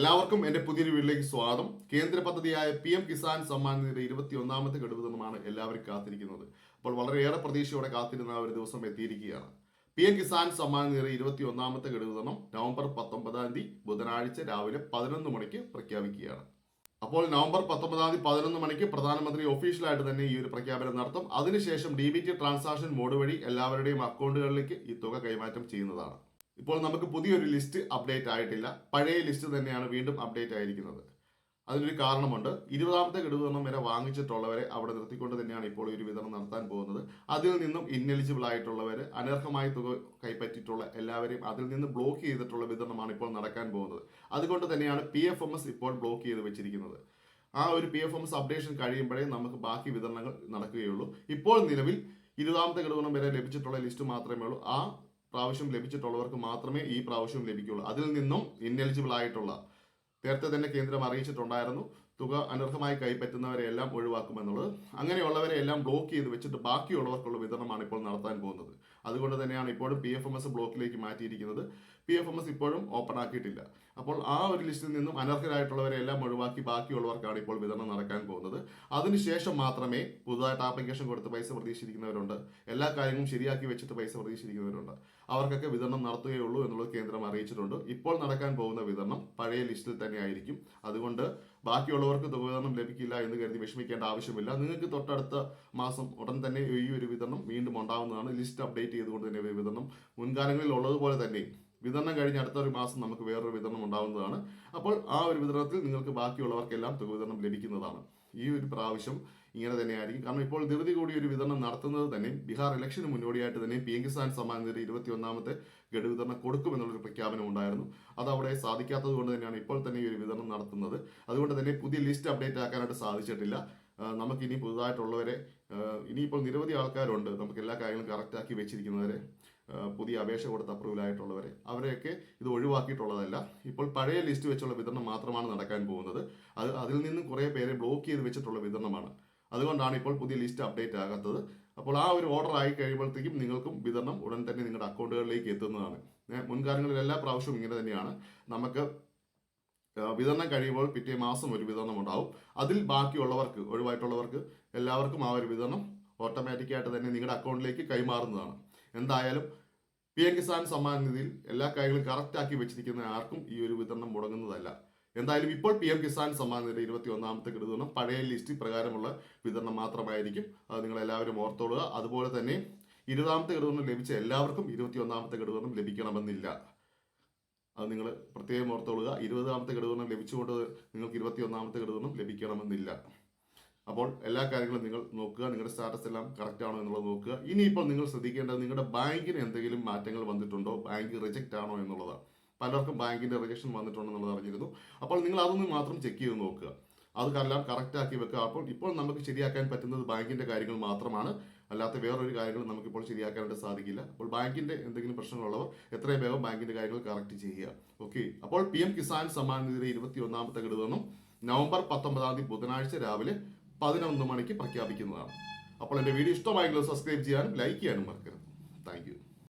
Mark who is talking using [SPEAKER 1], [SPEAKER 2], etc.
[SPEAKER 1] എല്ലാവർക്കും എന്റെ പുതിയൊരു വീട്ടിലേക്ക് സ്വാഗതം. കേന്ദ്ര പദ്ധതിയായ പി എം കിസാൻ സമ്മാൻ നിധിയുടെ ഇരുപത്തി ഒന്നാമത്തെ ഗഡു ദിനമാണ് എല്ലാവരും കാത്തിരിക്കുന്നത്. അപ്പോൾ വളരെയേറെ പ്രതീക്ഷയോടെ കാത്തിരുന്ന ഒരു ദിവസം എത്തിയിരിക്കുകയാണ്. പി എം കിസാൻ സമ്മാൻ നിധിയുടെ ഇരുപത്തി ഒന്നാമത്തെ ദിനം നവംബർ പത്തൊമ്പതാം തീയതി ബുധനാഴ്ച രാവിലെ പതിനൊന്ന് മണിക്ക് പ്രഖ്യാപിക്കുകയാണ്. അപ്പോൾ നവംബർ പത്തൊമ്പതാം തീയതി പതിനൊന്ന് മണിക്ക് പ്രധാനമന്ത്രി ഒഫീഷ്യലായിട്ട് തന്നെ ഈ ഒരു പ്രഖ്യാപനം നടത്തും. അതിനുശേഷം D B T transaction mode വഴി എല്ലാവരുടെയും അക്കൗണ്ടുകളിലേക്ക് ഈ തുക കൈമാറ്റം ചെയ്യുന്നതാണ്. ഇപ്പോൾ നമുക്ക് പുതിയൊരു ലിസ്റ്റ് അപ്ഡേറ്റ് ആയിട്ടില്ല. പഴയ ലിസ്റ്റ് തന്നെയാണ് വീണ്ടും അപ്ഡേറ്റ് ആയിരിക്കുന്നത്. അതിനൊരു കാരണമുണ്ട്. ഇരുപതാമത്തെ ഗഡുവിതരണം വരെ വാങ്ങിച്ചിട്ടുള്ളവരെ അവിടെ നിർത്തിക്കൊണ്ട് തന്നെയാണ് ഇപ്പോൾ ഒരു വിതരണം നടത്താൻ പോകുന്നത്. അതിൽ നിന്നും ഇന്നലിജിബിൾ ആയിട്ടുള്ളവർ അനർഹമായ തുക കൈപ്പറ്റിയിട്ടുള്ള എല്ലാവരെയും അതിൽ നിന്ന് ബ്ലോക്ക് ചെയ്തിട്ടുള്ള വിതരണമാണ് ഇപ്പോൾ നടക്കാൻ പോകുന്നത്. അതുകൊണ്ട് തന്നെയാണ് പി എഫ് എം എസ് ഇപ്പോൾ ബ്ലോക്ക് ചെയ്ത് വെച്ചിരിക്കുന്നത്. ആ ഒരു P F M S updation കഴിയുമ്പോഴേ നമുക്ക് ബാക്കി വിതരണങ്ങൾ നടക്കുകയുള്ളൂ. ഇപ്പോൾ നിലവിൽ ഇരുപതാമത്തെ ഗഡുവിനം വരെ ലഭിച്ചിട്ടുള്ള ലിസ്റ്റ് മാത്രമേ ഉള്ളൂ. ആ പ്രാവശ്യം ലഭിച്ചിട്ടുള്ളവർക്ക് മാത്രമേ ഈ പ്രാവശ്യം ലഭിക്കുകയുള്ളൂ അതിൽ നിന്നും ഇന്നെലിജിബിൾ ആയിട്ടുള്ള നേരത്തെ തന്നെ കേന്ദ്രം അറിയിച്ചിട്ടുണ്ടായിരുന്നു. തുക അനർഹമായി കൈപ്പറ്റുന്നവരെ എല്ലാം ഒഴിവാക്കുമെന്നുള്ളത്. അങ്ങനെയുള്ളവരെ എല്ലാം ബ്ലോക്ക് ചെയ്ത് വെച്ചിട്ട് ബാക്കിയുള്ളവർക്കുള്ള വിതരണമാണ് ഇപ്പോൾ നടത്താൻ പോകുന്നത്. അതുകൊണ്ട് തന്നെയാണ് ഇപ്പോഴും പി എഫ് എം എസ് ബ്ലോക്കിലേക്ക് മാറ്റിയിരിക്കുന്നത്. പി എഫ് എം എസ് ഇപ്പോഴും ഓപ്പൺ ആക്കിയിട്ടില്ല. അപ്പോൾ ആ ഒരു ലിസ്റ്റിൽ നിന്നും അനർഹരായിട്ടുള്ളവരെ എല്ലാം ഒഴിവാക്കി ബാക്കിയുള്ളവർക്കാണ് ഇപ്പോൾ വിതരണം നടക്കാൻ പോകുന്നത്. അതിനുശേഷം മാത്രമേ പുതുതായിട്ട് ആപ്ലിക്കേഷൻ കൊടുത്ത് പൈസ പ്രതീക്ഷിച്ചിരിക്കുന്നവരുണ്ട്. എല്ലാ കാര്യങ്ങളും ശരിയാക്കി വെച്ചിട്ട് പൈസ പ്രതീക്ഷിച്ചിരിക്കുന്നവരുണ്ട്. അവർക്കൊക്കെ വിതരണം നടത്തുകയുള്ളൂ എന്നുള്ളത് കേന്ദ്രം അറിയിച്ചിട്ടുണ്ട്. ഇപ്പോൾ നടക്കാൻ പോകുന്ന വിതരണം പഴയ ലിസ്റ്റിൽ തന്നെ ആയിരിക്കും. അതുകൊണ്ട് ബാക്കിയുള്ളവർക്ക് തുക വിതരണം ലഭിക്കില്ല എന്ന് കരുതി വിഷമിക്കേണ്ട ആവശ്യമില്ല. നിങ്ങൾക്ക് തൊട്ടടുത്ത മാസം ഉടൻ തന്നെ ഈ ഒരു വിതരണം വീണ്ടും ഉണ്ടാവുന്നതാണ്. ലിസ്റ്റ് അപ്ഡേറ്റ് ചെയ്തുകൊണ്ട് തന്നെ വിതരണം മുൻകാലങ്ങളിൽ ഉള്ളതുപോലെ തന്നെ വിതരണം കഴിഞ്ഞ് അടുത്ത ഒരു മാസം നമുക്ക് വേറൊരു വിതരണം ഉണ്ടാവുന്നതാണ്. അപ്പോൾ ആ ഒരു വിതരണത്തിൽ നിങ്ങൾക്ക് ബാക്കിയുള്ളവർക്കെല്ലാം തുക വിതരണം ലഭിക്കുന്നതാണ്. ഈ ഒരു പ്രാവശ്യം ഇങ്ങനെ തന്നെയായിരിക്കും. കാരണം ഇപ്പോൾ ധൃതി കൂടി ഒരു വിതരണം നടത്തുന്നത് തന്നെ ബീഹാർ ഇലക്ഷന് മുന്നോടിയായിട്ട് തന്നെ പി എം കിസാൻ സമ്മാൻ നിധി ഇരുപത്തി ഒന്നാമത്തെ ഗഡു വിതരണം കൊടുക്കുമെന്നുള്ളൊരു പ്രഖ്യാപനം ഉണ്ടായിരുന്നു. അത് അവിടെ സാധിക്കാത്തത് കൊണ്ട് തന്നെയാണ് ഇപ്പോൾ തന്നെ ഈ ഒരു വിതരണം നടത്തുന്നത്. അതുകൊണ്ട് തന്നെ പുതിയ ലിസ്റ്റ് അപ്ഡേറ്റ് ആക്കാനായിട്ട് സാധിച്ചിട്ടില്ല. നമുക്ക് ഇനി പുതുതായിട്ടുള്ളവരെ ഇനിയിപ്പോൾ നിരവധി ആൾക്കാരുണ്ട് നമുക്ക് എല്ലാ കാര്യങ്ങളും കറക്റ്റാക്കി വെച്ചിരിക്കുന്നവരെ പുതിയ അപേക്ഷ കൊടുത്ത് അപ്രൂവൽ ആയിട്ടുള്ളവരെ അവരെയൊക്കെ ഇത് ഒഴിവാക്കിയിട്ടുള്ളതല്ല. ഇപ്പോൾ പഴയ ലിസ്റ്റ് വെച്ചുള്ള വിതരണം മാത്രമാണ് നടക്കാൻ പോകുന്നത്. അത് അതിൽ നിന്നും കുറേ പേരെ ബ്ലോക്ക് ചെയ്ത് വെച്ചിട്ടുള്ള വിതരണമാണ്. അതുകൊണ്ടാണ് ഇപ്പോൾ പുതിയ ലിസ്റ്റ് അപ്ഡേറ്റ് ആകാത്തത്. അപ്പോൾ ആ ഒരു ഓർഡർ ആയി കഴിയുമ്പോഴത്തേക്കും നിങ്ങൾക്കും വിതരണം ഉടൻ തന്നെ നിങ്ങളുടെ അക്കൗണ്ടുകളിലേക്ക് എത്തുന്നതാണ്. മുൻകാലങ്ങളിൽ എല്ലാ പ്രാവശ്യവും ഇങ്ങനെ തന്നെയാണ്. നമുക്ക് വിതരണം കഴിയുമ്പോൾ പിറ്റേ മാസം ഒരു വിതരണം ഉണ്ടാവും. അതിൽ ബാക്കിയുള്ളവർക്ക് ഒഴിവായിട്ടുള്ളവർക്ക് എല്ലാവർക്കും ആ ഒരു വിതരണം ഓട്ടോമാറ്റിക്കായിട്ട് തന്നെ നിങ്ങളുടെ അക്കൗണ്ടിലേക്ക് കൈമാറുന്നതാണ്. എന്തായാലും പി എം കിസാൻ സമ്മാൻ നിധിയിൽ എല്ലാ കാര്യങ്ങളും കറക്റ്റാക്കി വെച്ചിരിക്കുന്ന ആർക്കും ഈ ഒരു വിതരണം മുടങ്ങുന്നതല്ല. എന്തായാലും ഇപ്പോൾ പി എം കിസാൻ സമ്മാൻ നിധി ഇരുപത്തി ഒന്നാമത്തെ വിതരണം പഴയ ലിസ്റ്റ് പ്രകാരമുള്ള വിതരണം മാത്രമായിരിക്കും. അത് നിങ്ങൾ എല്ലാവരും ഓർത്തോളുക. അതുപോലെ തന്നെ ഇരുപതാമത്തെ ഘടകം ലഭിച്ച എല്ലാവർക്കും ഇരുപത്തി ഒന്നാമത്തെ ഘടകം ലഭിക്കണമെന്നില്ല. അത് നിങ്ങൾ പ്രത്യേകം ഓർത്തോളുക. ഇരുപതാമത്തെ ഘടകം ലഭിച്ചുകൊണ്ട് നിങ്ങൾക്ക് ഇരുപത്തി ഒന്നാമത്തെ ഘടകം ലഭിക്കണമെന്നില്ല. അപ്പോൾ എല്ലാ കാര്യങ്ങളും നിങ്ങൾ നോക്കുക. നിങ്ങളുടെ സ്റ്റാറ്റസ് എല്ലാം കറക്റ്റ് ആണോ എന്നുള്ളത് നോക്കുക. ഇനിയിപ്പോൾ നിങ്ങൾ ശ്രദ്ധിക്കേണ്ടത് നിങ്ങളുടെ ബാങ്കിന് എന്തെങ്കിലും മാറ്റങ്ങൾ വന്നിട്ടുണ്ടോ? ബാങ്ക് റിജക്റ്റ് ആണോ എന്നുള്ളതാണ്. പലർക്കും ബാങ്കിന്റെ റിജക്ഷൻ വന്നിട്ടുണ്ടെന്നുള്ളത് അറിഞ്ഞിരുന്നു. അപ്പോൾ നിങ്ങൾ അതൊന്ന് മാത്രം ചെക്ക് ചെയ്ത് നോക്കുക. അത് കറക്റ്റ് ആക്കി വെക്കുക. അപ്പോൾ ഇപ്പോൾ നമുക്ക് ശരിയാക്കാൻ പറ്റുന്നത് ബാങ്കിന്റെ കാര്യങ്ങൾ മാത്രമാണ്. അല്ലാത്ത വേറൊരു കാര്യങ്ങളും നമുക്കിപ്പോൾ ശരിയാക്കാനായിട്ട് സാധിക്കില്ല. അപ്പോൾ ബാങ്കിന്റെ എന്തെങ്കിലും പ്രശ്നങ്ങളുള്ളവർ എത്രയും വേഗം ബാങ്കിന്റെ കാര്യങ്ങൾ കറക്റ്റ് ചെയ്യുക. ഓക്കെ അപ്പോൾ പി എം കിസാൻ സമ്മാൻ നിധിയുടെ ഇരുപത്തി ഒന്നാമത്തെ ഘടകം നവംബർ പത്തൊമ്പതാം തീയതി ബുധനാഴ്ച രാവിലെ പതിനൊന്ന് മണിക്ക് പ്രഖ്യാപിക്കുന്നതാണ്. അപ്പോൾ എന്റെ വീഡിയോ ഇഷ്ടമായെങ്കിൽ സബ്സ്ക്രൈബ് ചെയ്യാനും ലൈക്ക് ചെയ്യാനും മറക്കരുത്. താങ്ക്